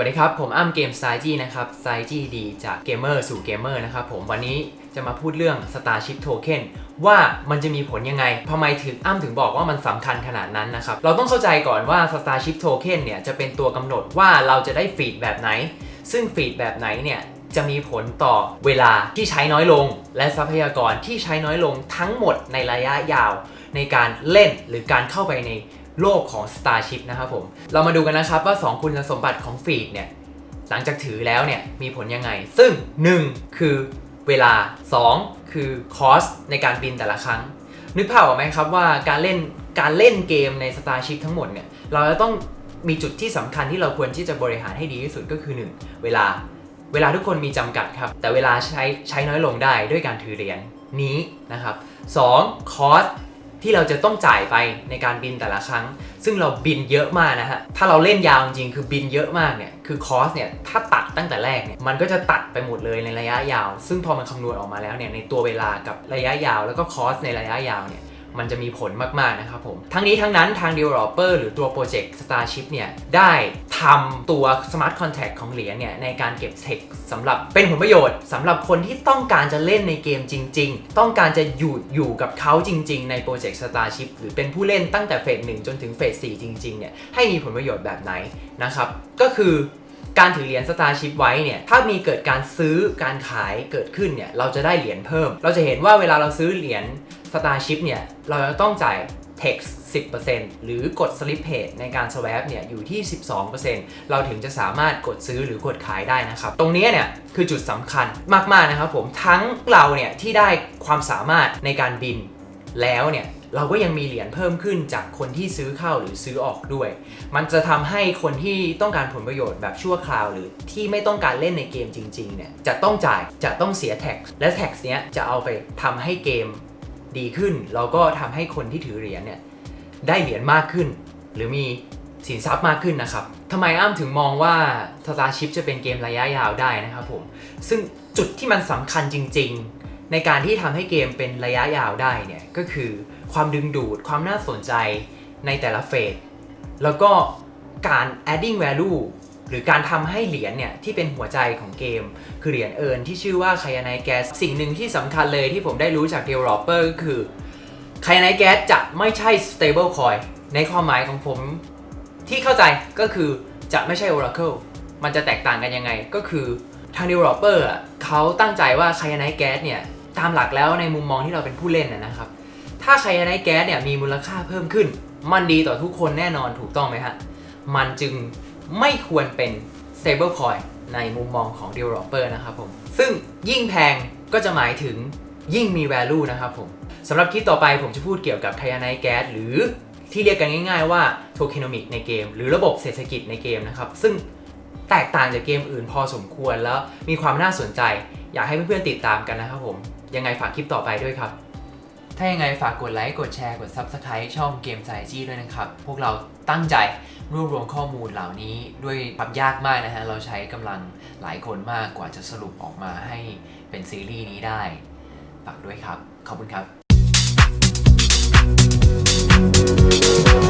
วัสดีครับ ผมอ้ำเกมไซจี้นะครับไซจี้ดีจากเกมเมอร์สู่เกมเมอร์นะครับผมวันนี้จะมาพูดเรื่อง Starship Token ว่ามันจะมีผลยังไงทำไมถึงอ้ำถึงบอกว่ามันสำคัญขนาดนั้นนะครับ เราต้องเข้าใจก่อนว่า Starship Token เนี่ยจะเป็นตัวกำหนดว่าเราจะได้ฟีดแบบไหน ซึ่งฟีดแบบไหนเนี่ยจะมีผลต่อเวลาที่ใช้น้อยลง และทรัพยากรที่ใช้น้อยลงทั้งหมดในระยะยาว ในการเล่นหรือการเข้าไปใน โลกของ Starship นะครับผม เรามาดูกันนะครับว่า 2 คุณสมบัติของฟีดเนี่ยหลังจากถือแล้วเนี่ยมีผลยังไง ซึ่ง 1 คือเวลา 2 คือคอสในการบินแต่ละครั้ง นึกภาพออกไหมครับว่าการเล่นการเล่นเกมใน Starship ทั้งหมดเนี่ยเราจะต้องมีจุดที่สำคัญที่เราควรที่จะบริหารให้ดีที่สุดก็คือ 1 เวลาเวลาทุกคนมีจำกัดครับ แต่เวลาใช้ใช้น้อยลงได้ด้วยการถือเหรียญนี้นะครับ 2. คอส ที่เราจะต้องจ่ายไปในการบินแต่ละครั้ง ซึ่งเราบินเยอะมากนะฮะ ถ้าเราเล่นยาวจริงๆคือบินเยอะมากเนี่ย คือคอสเนี่ย ถ้าตัดตั้งแต่แรกเนี่ย มันก็จะตัดไปหมดเลยในระยะยาว ซึ่งพอมันคำนวณออกมาแล้วเนี่ย ในตัวเวลากับระยะยาว แล้วก็คอสในระยะยาวเนี่ย มันจะมีผลมาก ๆ นะครับผม ทั้งนี้ทั้งนั้นทาง Developer หรือตัวโปรเจกต์ Starship เนี่ยได้ทำตัว Smart Contract ของเหรียญเนี่ยในการเก็บเทคสำหรับเป็นผลประโยชน์สำหรับคนที่ต้องการจะเล่นในเกมจริง ๆ ต้องการจะอยู่อยู่กับเขาจริง ๆ ในโปรเจกต์ Starship หรือเป็นผู้เล่นตั้งแต่เฟส1จนถึงเฟส4จริงๆเนี่ยให้มีผลประโยชน์แบบไหนนะครับก็คือ การถือเหรียญ Starship ไว้เนี่ยถ้ามีเกิดการซื้อการขายเกิดขึ้นเนี่ยเราจะได้เหรียญเพิ่ม เราจะเห็นว่าเวลาเราซื้อเหรียญ Starship เนี่ยเราจะต้องจ่าย tax 10%หรือกด slip page ในการ swap เนี่ยอยู่ที่ 12%เราถึงจะสามารถกดซื้อหรือกดขายได้นะครับ ตรงนี้เนี่ยคือจุดสำคัญมาก ๆ นะครับผมทั้งเราเนี่ยที่ได้ความสามารถในการบินแล้วเนี่ย เราก็ยังมีเหรียญเพิ่มขึ้นจากคนที่ซื้อเข้าหรือซื้อออกด้วย มันจะทำให้คนที่ต้องการผลประโยชน์แบบชั่วคราว หรือที่ไม่ต้องการเล่นในเกมจริงๆเนี่ยจะต้องจ่ายจะต้องเสียแท็กและแท็กเนี้ยจะเอาไปทำให้เกมดีขึ้นแล้วก็ทำให้คนที่ถือเหรียญเนี่ยได้เหรียญมากขึ้น หรือมีสินทรัพย์มากขึ้นนะครับทำไมอ้ำถึงมองว่า Starship จะเป็นเกมระยะยาวได้นะครับผม ซึ่งจุดที่มันสำคัญจริง ๆ ในการที่ทำให้เกมเป็นระยะยาวได้เนี่ยก็คือความดึงดูดความน่าสนใจในแต่ละเฟสแล้วก็การ adding value หรือการทำให้เหรียญเนี่ยที่เป็นหัวใจของเกม คือเหรียญเอิร์นที่ชื่อว่า k a y a n i Gas สิ่งหนึ่งที่สำคัญเลยที่ผมได้รู้จาก developer ก็คือ k a y a n i Gas จะไม่ใช่ stable coin ในความหมายของผมที่เข้าใจก็คือจะไม่ใช่ Oracle มันจะแตกต่างกันยังไงก็คือทาง developer อะเขาตั้งใจว่า k a y a n i Gas เนี่ย ตามหลักแล้วในมุมมองที่เราเป็นผู้เล่นนะครับ ถ้า k a y a n i Gas เนี่ยมีมูลค่าเพิ่มขึ้น มันดีต่อทุกคนแน่นอนถูกต้องไหมฮะ มันจึงไม่ควรเป็น stable coin ในมุมมองของ developer นะครับผม ซึ่งยิ่งแพงก็จะหมายถึงยิ่งมี value นะครับผมสำหรับคลิปต่อไปผมจะพูดเกี่ยวกับ k a y a n i Gas หรือที่เรียกกันง่าย ๆ ว่า tokenomic ในเกม หรือระบบเศรษฐกิจในเกมนะครับ ซึ่งแตกต่างจากเกมอื่นพอสมควรแล้วมีความน่าสนใจ อยากให้เพื่อนๆติดตามกันนะครับผม ยังไงฝากคลิปต่อไปด้วยครับ ถ้ายังไงฝากกดไลค์ กดแชร์ กด Subscribe ช่องเกมสายจี้ด้วยนะครับ พวกเราตั้งใจรวบรวมข้อมูลเหล่านี้ด้วยความยากมากนะฮะ เราใช้กำลังหลายคนมากกว่าจะสรุปออกมาให้เป็นซีรีส์นี้ได้ ฝากด้วยครับ ขอบคุณครับ